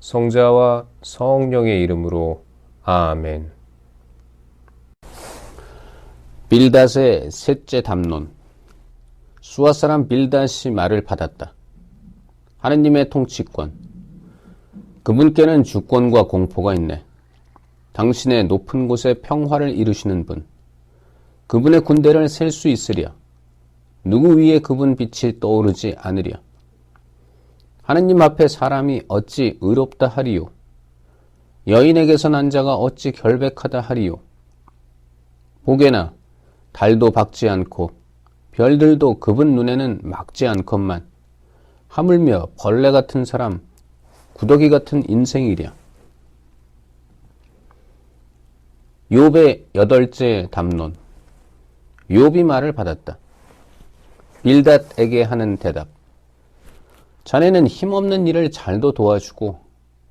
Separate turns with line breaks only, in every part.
성자와 성령의 이름으로 아멘.
빌닷의 셋째 담론 수아 사람 빌닷이 말을 받았다. 하느님의 통치권 그분께는 주권과 공포가 있네. 당신의 높은 곳에 평화를 이루시는 분 그분의 군대를 셀 수 있으랴. 누구 위에 그분 빛이 떠오르지 않으랴. 하느님 앞에 사람이 어찌 의롭다 하리요. 여인에게서 난 자가 어찌 결백하다 하리요. 보게나 달도 박지 않고 별들도 그분 눈에는 막지 않건만 하물며 벌레 같은 사람 구더기 같은 인생이랴. 욥의 여덟째 담론 욥이 말을 받았다. 빌닷에게 하는 대답 자네는 힘없는 일을 잘도 도와주고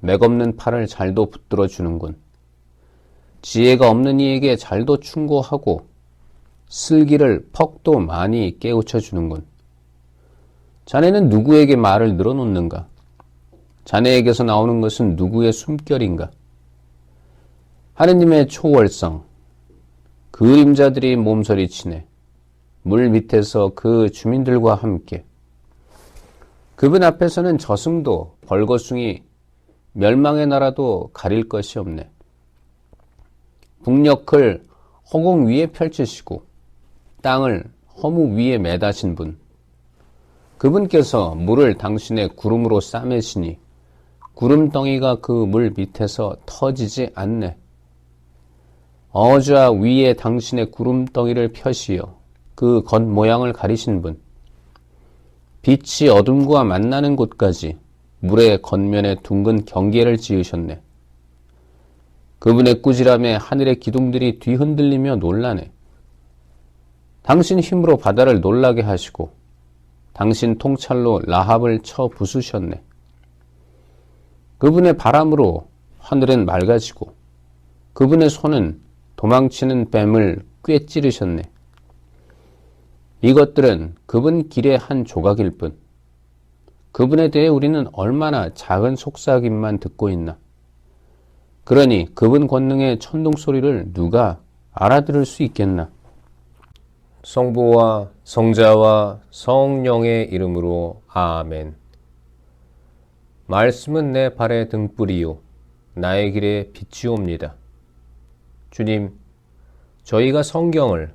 맥없는 팔을 잘도 붙들어 주는군. 지혜가 없는 이에게 잘도 충고하고 슬기를 퍽도 많이 깨우쳐 주는군. 자네는 누구에게 말을 늘어놓는가? 자네에게서 나오는 것은 누구의 숨결인가? 하느님의 초월성, 그림자들이 몸서리치네. 물 밑에서 그 주민들과 함께. 그분 앞에서는 저승도 벌거숭이 멸망의 나라도 가릴 것이 없네. 북녘을 허공 위에 펼치시고 땅을 허무 위에 매다신 분. 그분께서 물을 당신의 구름으로 싸매시니 구름덩이가 그 물 밑에서 터지지 않네. 어좌 위에 당신의 구름덩이를 펴시어 그 겉 모양을 가리신 분. 빛이 어둠과 만나는 곳까지 물의 겉면에 둥근 경계를 지으셨네. 그분의 꾸지람에 하늘의 기둥들이 뒤흔들리며 놀라네. 당신 힘으로 바다를 놀라게 하시고 당신 통찰로 라합을 쳐 부수셨네. 그분의 바람으로 하늘은 맑아지고 그분의 손은 도망치는 뱀을 꿰 찌르셨네. 이것들은 그분 길의 한 조각일 뿐. 그분에 대해 우리는 얼마나 작은 속삭임만 듣고 있나. 그러니 그분 권능의 천둥 소리를 누가 알아들을 수 있겠나.
성부와 성자와 성령의 이름으로 아멘. 말씀은 내 발의 등불이요 나의 길에 빛이옵니다. 주님, 저희가 성경을